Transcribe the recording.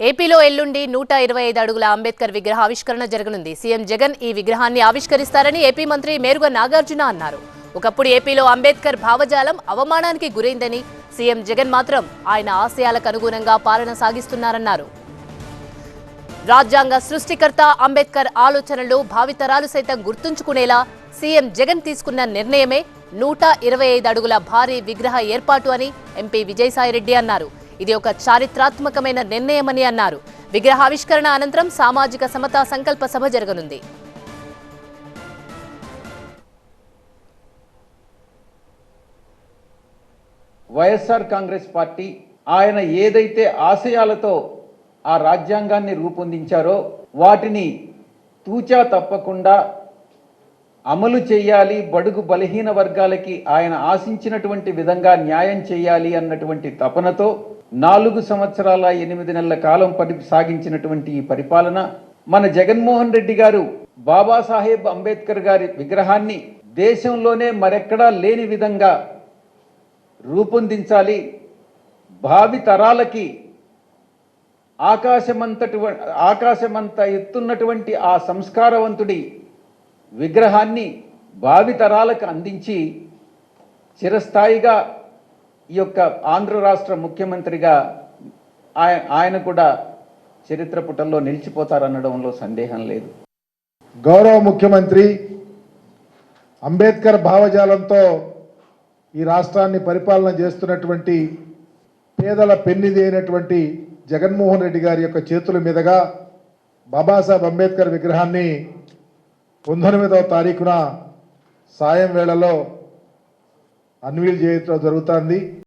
ఏపీలో ఎల్లుండి నూట ఇరవై ఐదు అడుగుల అంబేద్కర్ విగ్రహ ఆవిష్కరణ జరగనుంది. సీఎం జగన్ ఈ విగ్రహాన్ని ఆవిష్కరిస్తారని ఏపీ మంత్రి మేరుగ నాగార్జున అన్నారు. ఒకప్పుడు ఏపీలో అంబేద్కర్ భావజాలం అవమానానికి గురైందని సీఎం జగన్ మాత్రం ఆయన ఆశయాలకు అనుగుణంగా పాలన సాగిస్తున్నారన్నారు. రాజ్యాంగ సృష్టికర్త అంబేద్కర్ ఆలోచనలు భావితరాలు సైతం గుర్తుంచుకునేలా సీఎం జగన్ తీసుకున్న నిర్ణయమే నూట ఇరవై ఐదు అడుగుల భారీ విగ్రహ ఏర్పాటు అని ఎంపీ విజయసాయిరెడ్డి అన్నారు. ఇది ఒక చారిత్రాత్మకమైన నిర్ణయమని అన్నారు. విగ్రహావిష్కరణ అనంతరం సామాజిక సమతా సంకల్ప సభ జరగనుంది. వైఎస్ఆర్ కాంగ్రెస్ పార్టీ ఆయన ఏదైతే ఆశయాలతో ఆ రాజ్యాంగాన్ని రూపొందించారో వాటిని తూచా తప్పకుండా అమలు చేయాలి బడుగు బలహీన వర్గాలకి ఆయన ఆశించినటువంటి విధంగా న్యాయం చేయాలి అన్నటువంటి తపనతో నాలుగు సంవత్సరాల ఎనిమిది నెలల కాలం పరి సాగించినటువంటి ఈ పరిపాలన మన జగన్మోహన్ రెడ్డి గారు బాబాసాహెబ్ అంబేద్కర్ గారి విగ్రహాన్ని దేశంలోనే మరెక్కడా లేని విధంగా రూపొందించాలి. భావి తరాలకి ఆకాశమంతటి ఆకాశమంత ఎత్తున్నటువంటి ఆ సంస్కారవంతుడి విగ్రహాన్ని భావి తరాలకు అందించి చిరస్థాయిగా ఈ యొక్క ఆంధ్ర రాష్ట్ర ముఖ్యమంత్రిగా ఆయన ఆయన కూడా చరిత్ర పుటల్లో నిలిచిపోతారనడంలో సందేహం లేదు. గౌరవ ముఖ్యమంత్రి అంబేద్కర్ భావజాలంతో ఈ రాష్ట్రాన్ని పరిపాలన చేస్తున్నటువంటి పేదల పెన్నిది అయినటువంటి జగన్మోహన్ రెడ్డి గారి యొక్క చేతుల మీదుగా బాబాసాహెబ్ అంబేద్కర్ విగ్రహాన్ని పంతొమ్మిదవ తారీఖున సాయం వేళలో అన్వీల్ చేయటం జరుగుతుంది.